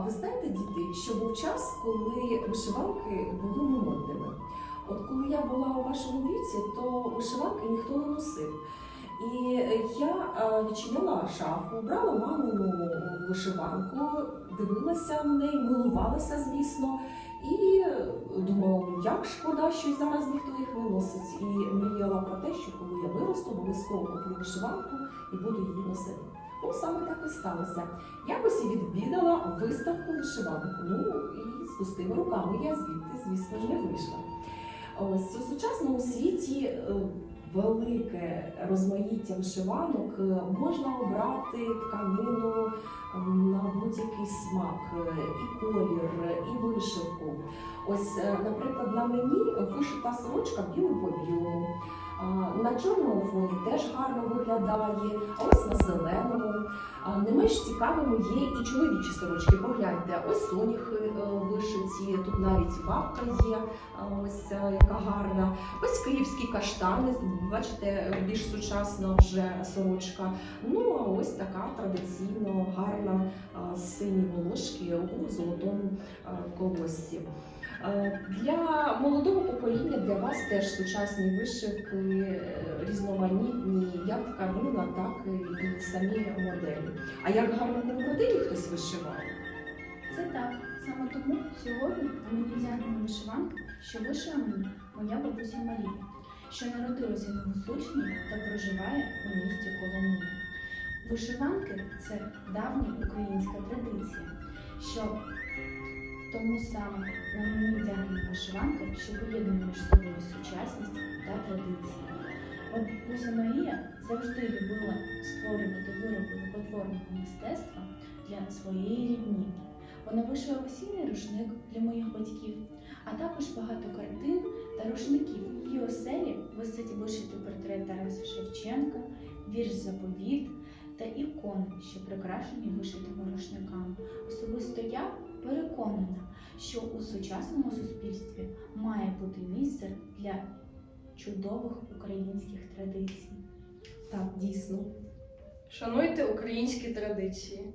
А ви знаєте, діти, що був час, коли вишиванки були немодними. От коли я була у вашому віці, то вишиванки ніхто не носив. І я е, відчиняла шафу, брала мамину вишиванку, дивилася на неї, милувалася, звісно, і думала, як шкода, що зараз ніхто їх не носить. І мріяла про те, що коли я виросту, обов'язково куплю вишиванку і буду її носити. Ну, саме так і сталося. Якось і відвідала виставку вишиванку. Ну і з пустими руками я звідти, звісно ж, не вийшла. Ось у сучасному світі е, велике розмаїття вишиванок е, можна обрати тканину е, на будь-який смак, і колір, і вишивку. Ось, наприклад, на мені вишита сорочка білим по білому. На чорному фоні теж гарно виглядає, а ось на зеленому. Не менш цікавими є і чоловічі сорочки. Погляньте, ось соняхи е, вишиті, тут навіть бабка є, ось е, яка гарна. Ось київські каштани, бачите, більш сучасна вже сорочка. Ну а ось така традиційно гарна сині волошки у золотому а, колоссі. Е, Для молодого покоління для вас теж сучасні вишивки е, різноманітні, як тканина, так і самі моделі. А як гарно в родині хтось вишиває? Це так. Саме тому сьогодні на мені вдягнена вишиванка, що вишила мені моя бабуся Марія, що народилася в Гусучні та проживає у місті Коломиї. Вишиванки це давня українська традиція, що тому саме на мені вдягнена вишиванка, що поєднує між собою сучасність та традиції. Бабуся Марія завжди любила створювати вироби рукотворного мистецтва для своєї рідні. Вона вишила весільний рушник для моїх батьків, а також багато картин та рушників. В її оселі висить вишитий портрет Тараса Шевченка, вірш Заповіт та ікони, що прикрашені вишитими рушниками. Особисто я переконана, що у сучасному суспільстві має бути місце для чудових українських традицій. Так, дійсно. Шануйте українські традиції.